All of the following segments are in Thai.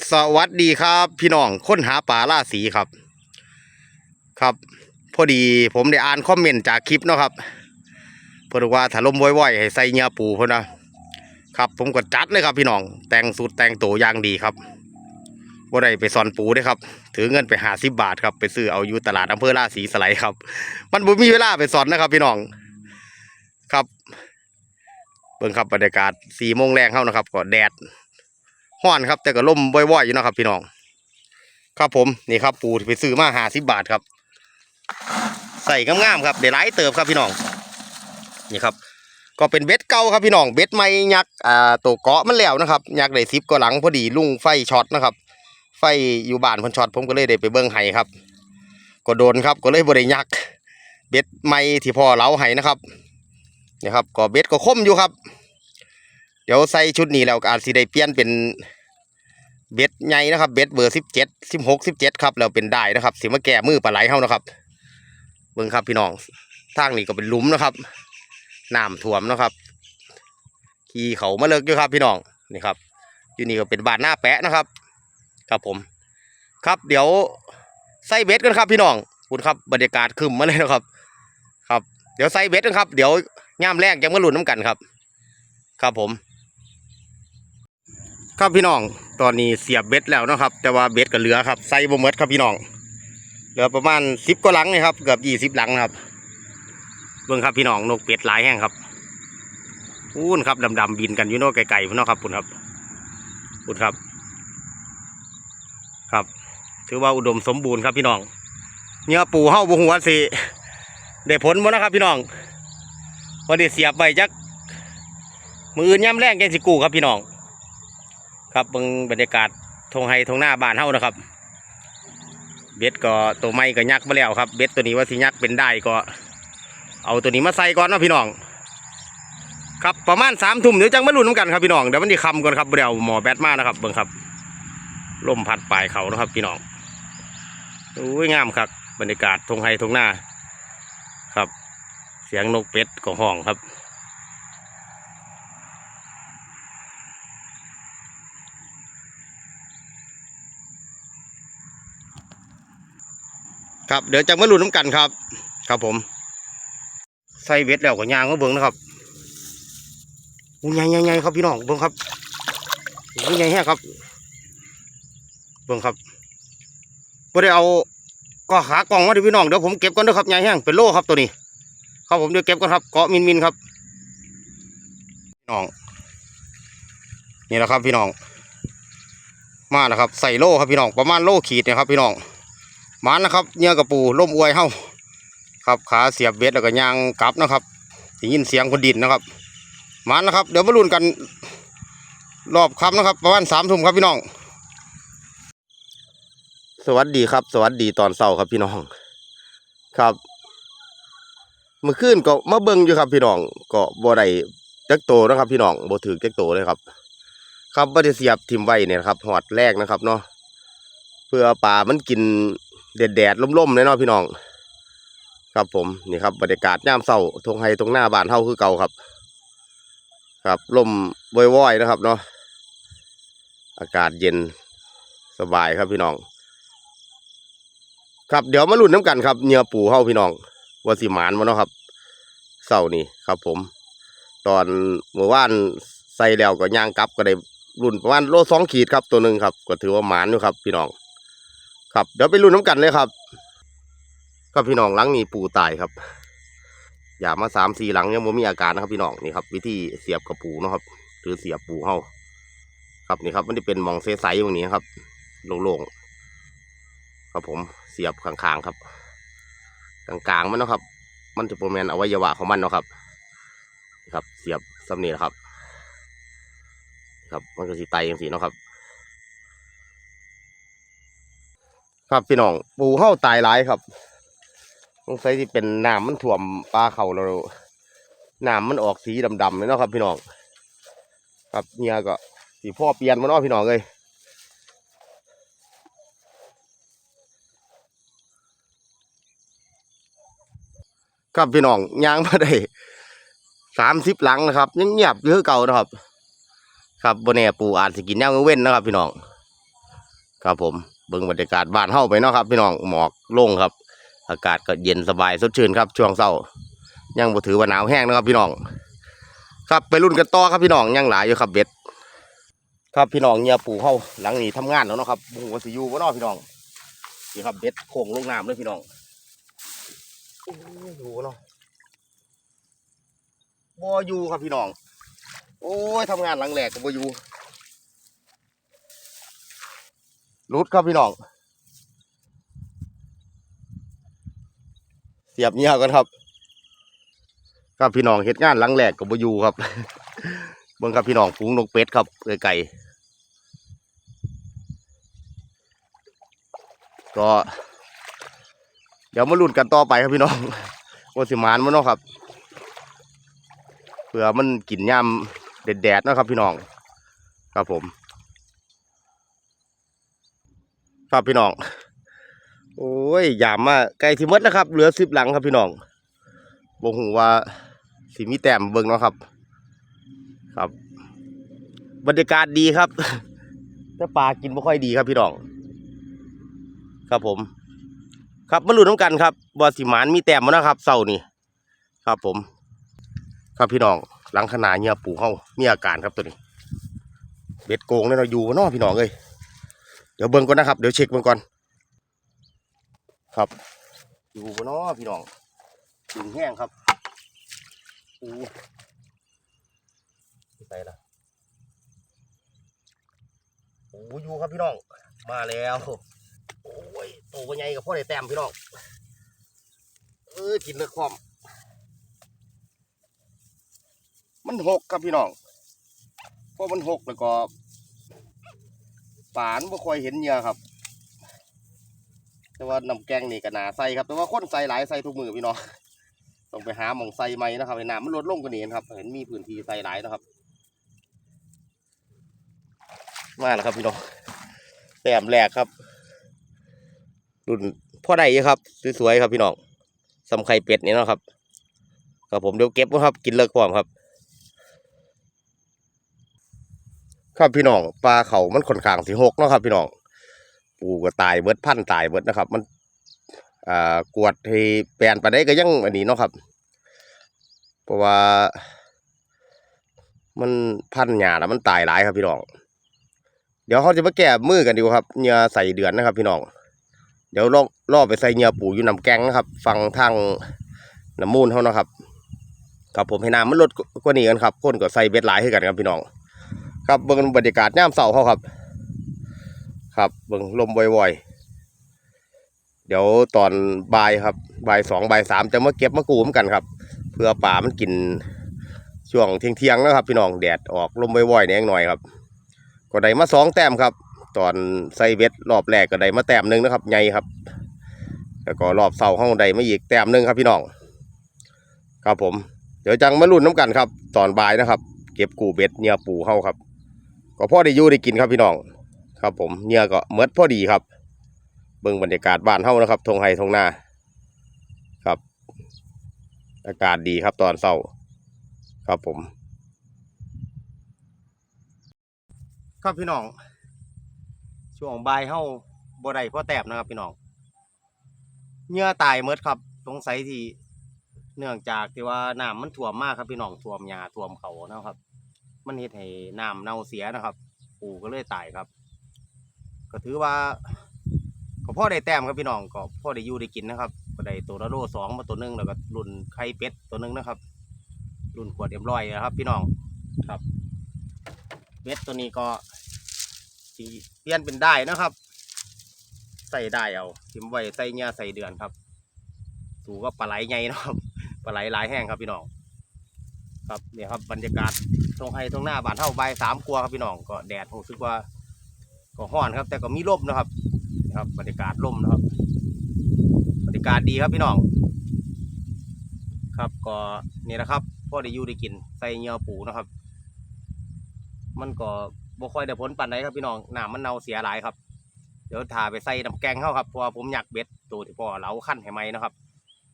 สวัสดีครับพี่น้องค้นหาปลาล่าสีครับ ครับพอดีผมได้อ่านคอมเมนต์จากคลิปเนาะครับเพิ่อว่าถ้าลมว่อยๆให้ใส่เงื่อปูเพิ่นนะครับผมก็จัดเลยครับพี่น้อง แต่งสูตรแต่งตัวอย่างดีครับว่าได้ไปซอนปูด้ครับ ถือเงินไปหาสิบบาทครับไปซื้อเอาอยู่ตลาดอำเภอล่าสีสไลด์ครับ มันบ่มีเวลาไปสอนนะครับ พี่น้องครับเบิ่งครับบรรยากาศสี่โมงแรงเข้านะครับก็แดด ห้อนครับ แต่ก็ล่มว่อยๆอยู่นะครับ พี่น้อง ครับผมนี่ครับ ปู่ไปซื้อมาหาสิบบาทครับ ใส่งามๆครับเดี๋ยวไล่เติบครับพี่น้องนี่ครับ ก็เป็นเบ็ดเก่าครับพี่น้องเบ็ดไม้ยักษ์อ่าตัวเกาะมันแล้วนะครับยักษ์ได้ซิปก็หลังพอดีลุงไฟช็อตนะครับ ไฟอยู่บ้านพิ่นช็อตผมก็เลยได้ไปเบิ้งไห้ครับ ก็โดนครับก็เลยบ่ได้ยักษ์เบ็ดไม้ที่พ่อเล้าไห้นะครับนี่ครับก็เบ็ดก็คมอยู่ครับ เดี๋ยวใส่ชุดนี้แล้วอาจสิได้เปลี่ยนเป็น เบ็ดใหญ่นะครับ เบ็ดเบอร์สิบเจ็ดสิบหกสิบเจ็ดครับแล้วเป็นได้นะครับสิมาแก้มือปลาไหลเฮานะครับเบิ่งครับพี่น้องทางนี้ก็เป็นหลุมนะครับน้ำท่วมนะครับขี่เขามาเลิกอยู่ครับพี่น้องนี่ครับอยู่นี่ก็เป็นบานหน้าแปะนะครับ ครับผม ครับเดี๋ยวใส่เบ็ดกันครับพี่น้องคุณครับบรรยากาศคึมมาเลยนะครับ ครับ เดี๋ยวใส่เบ็ดกันครับ เดี๋ยวย่ามแรกยังมาลุ้นน้ำกันครับ ครับผม ครับพี่น้อง ตอนนี้เสียบเบ็ดแล้วนะครับ แต่ว่าเบ็ดก็เหลือครับใส่บ่หมดครับพี่น้องเหลือประมาณสิบกว่าหลังนี่ครับเกือบยี่สิบหลังนะครับเบิ่งครับพี่น้องนกเป็ดหลายแห้งครับพูนครับดำๆบินกันอยู่น่นไกลๆพุ่นเนาะครับพุ่นครับพุ่นครับ ครับ ถือว่าอุดมสมบูรณ์ครับพี่น้องเนื้อปูเฮาบุหัวสิได้ผลบ่นะครับ พี่น้องวันนี้เสียบไปจักมืออื่นย่ำแรงแกงสิกูครับพี่น้อง ครับเบิ่งบรรยากาศทงไฮทงหน้าบ้านเฮานะครับ เบ็ดก็ตัวไม้ก็ยักมาแล้วครับ เบ็ดตัวนี้ว่าสิยักเป็นได้ก็ เอาตัวนี้มาใส่ก่อนนาะพี่น้อง ครับประมาณสามทุ่มเดี๋ยวจังมาลุ้นกันครับพี่น้องเดี๋ยวมันจะคำก่อนครับเดี๋ยวหมอแบตมานะครับเบิ่งครับลมพัดปลายเขานะครับพี่น้องโอ้ยงามครับบรรยากาศทงไฮทงหน้าครับ เสียงนกเป็ดก็ห้องครับ ครับเดี๋ยวจะมาลุ้นน้ำกันครับ ครับผม ใส่เวทแล้วก็ยางก็เบิ้งนะครับอู้ใหญ่ใหญ่ครับพี่น้องเบิ้งครับอู้ใหญ่แห้งครับ เบิ้งครับไ่ได้เอาก็ขากล่องมาดิพี่น้องเดี๋ยวผมเก็บก่อนเด้อครับใหญ่แห้งเป็นโลครับตัวนี้ ครับผมเดี๋ยวเก็บก่อนครับเกาะมินมินครับพี่น้อง นี่แหละครับพี่น้อง มาแล้วครับ ใส่โลครับพี่น้องประมาณโลขีดเนะครับพี่น้อง มันนะครับเนื้อกระปูล่มอวยเฮาครับขาเสียบเบ็ดแล้วก็ยางกลับนะครับได้ยินเสียงคนดินนะครับมันนะครับ เดี๋ยวมาลุ้นกันรอบคำนะครับ ประมาณสามทุ่มครับพี่น้อง สวัสดีครับ สวัสดีตอนเช้าครับพี่น้อง ครับเมื่อคืนก็มาเบิ่งอยู่ครับพี่น้องก็บ่ได้จักโตนะครับ พี่น้องบ่ถือจักโตเลยครับ ครับบ่ได้เสียบทิมไว้เนี่ยครับหอดแรกนะครับเนาะเพื่อปลามันกิน แดดแดดล่มๆเลยเนาะพี่น้อง ครับผมนี่ครับบรรยากาศย่ามเศร้าทงไฮตรงหน้าบ้านเฮาคือเก่าครับ ครับลมว่อยๆนะครับเนาะอากาศเย็นสบายครับพี่น้อง ครับเดี๋ยวมาลุ้นน้ำกันครับเนื้อปูเฮาพี่น้องว่าสิหมานมาเนาะครับเศร้านี่ครับ ผม ตอนเมื่อวานใส่แล้วก็ย่างกลับก็ได้รุ่นประมาณโลสองขีดครับตัวหนึ่งครับ ก็ถือว่าหมานอยู่ครับ พี่น้อง ครับเดี๋ยวไปลุ้นน้ำกันเลยครับครับพี่น้องหลังนี้ปูตายครับ อย่ามาสามสี่หลังยังไม่มีอาการนะครับพี่น้องนี่ครับ วิธีเสียบกระปูนะครับหรือเสียบปูเฮาครับนี่ครับมันจะเป็นมองเซใสๆตรงนี้ครับโล่งๆครับผมเสียบข้างๆครับกลางๆมันนะครับ มันจะโปรแมนอวัยวะของมันนะครับนะครับ เสียบสำเนียครับ ครับมันก็สีไตอย่างสีนะครับ ครับพี่น้องปูเข้าตายหลายครับสงสัยที่เป็นน้ำมันถ่วมปลาเขาเราน้ำมันออกสีดำๆเลยเนาะครับ พี่น้องครับเนี่ยก็สีพ่อเปลี่ยนมาเนาะพี่น้องเลยครับพี่น้องยางมาได้สามสิบหลังนะครับยังเงียบอยู่คือเก่านะครับ ครับบนแน่ปูอาจสกินย่างเว้นนะครับ พี่น้อง ครับผม เบิ่งบรรยากาศบ้านเฮาไปเนาะครับพี่น้องหมอกโล่งครับ อากาศก็เย็นสบายสดชื่นครับช่วงเช้ายังบ่ถือว่าหนาวแห้งนะครับพี่น้อง ครับไปรุ่นกันต่อครับพี่น้องยังหลายอยู่ครับเบ็ดครับพี่น้องเนี่ยปู่เฮาหลังนี้ทำงานแล้วเนาะครับบ่ฮู้ว่าสิอยู่บ่เนาะพี่น้องนี่ครับเบ็ดโค้งลงน้ำเลยพี่น้องอยู่เนาะบ่อยู่ครับพี่น้อง โอ้ยทำงานหลังแหลกก็บ่อยู่ รุดครับพี่น้อง เสียบเงียกันครับครับพี่น้องเฮ็ดงานหลังแหลกก็บ่อยูครับเบิ่งครับพี่น้องฝูงนกเป็ดครับไก่ก็เดี๋ยวมาลุ้นกันต่อไปครับพี่น้องว่าสิมานมันเนาะครับเผื่อมันกินย่ำแดดๆนะครับพี่น้อง ครับผม ครับพี่น้อง โอ้ยยามมาไกลที่มดแล้วครับ เหลือสิบหลังครับพี่น้องบ่หูว่าสิมีแต้มเบิ่งเนาะครับ ครับ บรรยากาศดีครับ แต่ปลากินไม่ค่อยดีครับพี่น้อง ครับผม ครับมาลุ้นน้ำกันครับบอสิหมานมีแต้มมานะครับเสานี่ครับผม ครับพี่น้องหลังขนาดเงียปูเฮามีอาการครับตัวนี้ เบ็ดโกงเนี่ยเราอยู่เนาะพี่น้องเอ้ย ดี๋ยวเบิ่งก่อนนะครับ เดี๋ยวเช็คเบิ่งก่อน ครับ อยู่บนน้อพี่น้องถึงแห้งครับอู้ใส่ละโอ้อยู่ครับพี่น้อง มาแล้ว โอ้ยโตวใหญ่กับพ่อได้แต้มพี่น้อง เออกินเลือดความ มันหกครับพี่น้องพราะมันหกแล้วก็ ปานบ่ค่อยเห็นเหยื่อครับ แต่ว่าน้ำแกงนี่ก็น่าใส่ครับ แต่ว่าคนใส่หลายใส่ทุกมือพี่น้องต้องไปหาหมองใส่ไหมนะครับให้น้ำมันลดลงกว่านี้นครับ เห็นมีพื้นที่ใส่หลายนะครับ มาแล้วครับพี่น้องแต้มแรกครับรุ่นพ่อใดอยู่ครับสวยๆครับพี่น้องสำไข่เป็ดนี่นะครับครับผมเดี๋ยวเก็บนะครับ กินเลิกความครับ ครับพี่น้องปลาเขามันค่อนข้างสิหกเนาะครับ พี่น้องปูก็ตายเบิดพันตายเบิดนะครับ มันอ่ากวดให้แปลนไปได้ก็ยังอันนี้เนาะครับ เพราะว่า มันพันหญ้าแล้วมันตายหลายครับพี่น้องเดี๋ยวเขาจะมาแก้มือกันดีกว่าครับเหงื่อใส่เดือนนะครับ พี่น้องเดี๋ยวลอกล่อไปใส่เหงื่อปูอยู่น้ำแกงนะครับ ฟังทางน้ำมูลเขานะครับครับผมให้น้ำมันลดกว่านี้กันครับคนก็ใส่เบ็ดหลายให้กันครับพี่น้อง ครับเบิ่งบรรยากาศย่ามเสาเขาครับ ครับเบิ่งลมว่อยๆ เดี๋ยวตอนบ่ายครับบ่ายสองบ่ายสามจะมาเก็บมากูมกันครับ เพื่อป่ามันกินช่วงเที่ยงๆนะครับ พี่น้องแดดออกลมว่อยๆแน่งหน่อยครับ ก็ได้มาสองแต้มครับ ตอนใส่เบ็ดรอบแรกก็ได้มาแต้มหนึ่งนะครับใหญ่ครับ แล้วก็รอบเสาห้องใดมาอีกแต้มหนึ่งครับพี่น้อง ครับผมเดี๋ยวจังมาลุ้นน้ำกันครับ ตอนบ่ายนะครับ เก็บกูเบ็ดเหยื่อปูเข้าครับ ก็พ่อได้อยู่ได้กินครับพี่น้องครับผมเหยื่อก็เมดพอดีครับเบิ่งบรรยากาศบ้านเฮานะครับทงไฮทงนาครับ อากาศดีครับตอนเช้าครับผม ครับพี่น้อง ช่วงบ่ายเฮาบ่ได้พ่อแต้มนะครับพี่น้องเหยื่อตายเมดครับสงสัยที่เนื่องจากที่ว่าน้ำมันท่วมมากครับพี่น้องท่วมหญ้าท่วมเขานะครับ มันเฮ็ดให้น้ำเน่าเสียนะครับ ปูก็เลยตายครับ ก็ถือว่าก็พ่อได้แต้มครับพี่น้องก็พ่อได้อยู่ได้กินนะครับก็ได้ตัวละโลสองมาตัวหนึงแล้วก็รุ่นไข่เป็ดตัวหนึงนะครับ รุ่นขวดเอ็มร้อยนะครับ พี่น้องครับเบ็ดตัวนี้ก็สีเปลี่ยนเป็นได้นะครับ ใส่ได้เอาทิมไว้ใส่เงี้ยใส่เดือนครับ สูก็ปลาไหลใหญ่นะครับปลาไหลหลายแห้งครับพี่น้อง ครับเนี่ยครับบรรยากาศตรงไฮตรงหน้าบานเท่าใบสามกลัวครับพี่น้องก็แดดรู้สึกว่า ก็ห้อนครับ แต่ก็มีร่มนะครับนะครับบรรยากาศร่มนะครับ บรรยากาศดีครับพี่น้อง ครับก็นี่นะครับพ่อได้อยู่ได้กินใส่เงื่อปูนะครับ มันก็บ่ค่อยได้ผลปันใดครับพี่น้องหน้ำมันเน่าเสียหลายครับ เดี๋ยวทาไปใส่น้ำแกงเข้าครับเพราะผมอยากเบ็ดตัวที่พ่อเราขั้นให้ไหมนะครับ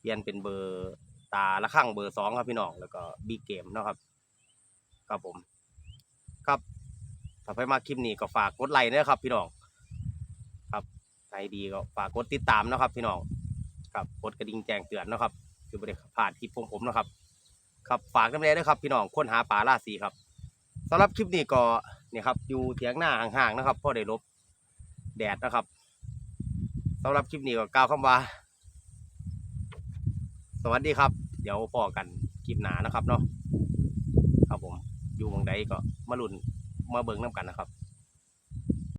เปลี่ยนเป็นเบอร์ ตาละข้างเบอร์สองครับพี่น้องแล้วก็บีเกมนะครับ ครับผม ครับถ้าไปมาคลิปนี้ก็ฝากกดไลค์นะครับ พี่น้อง ครับใจดีก็ฝากกดติดตามนะครับ พี่น้อง ครับกดกระดิ่งแจ้งเตือนนะครับคือบ่ได้พลาดคลิปของผมนะครับ ครับฝากกันไปเลยนะครับ พี่น้องค้นหาปลาล่าสีครับสำหรับคลิปนี้ก็เนี่ยครับอยู่เถียงหน้าห่างๆนะครับพ่อได้ลบแดดนะครับสำหรับคลิปนี้ก็กล่าวคำว่า สวัสดีครับ เดี๋ยวพอกันคลิปหนานะครับเนาะครับผมอยู่หมองใดก็มาลุ่นมาเบิ่งน้ำกันนะครับ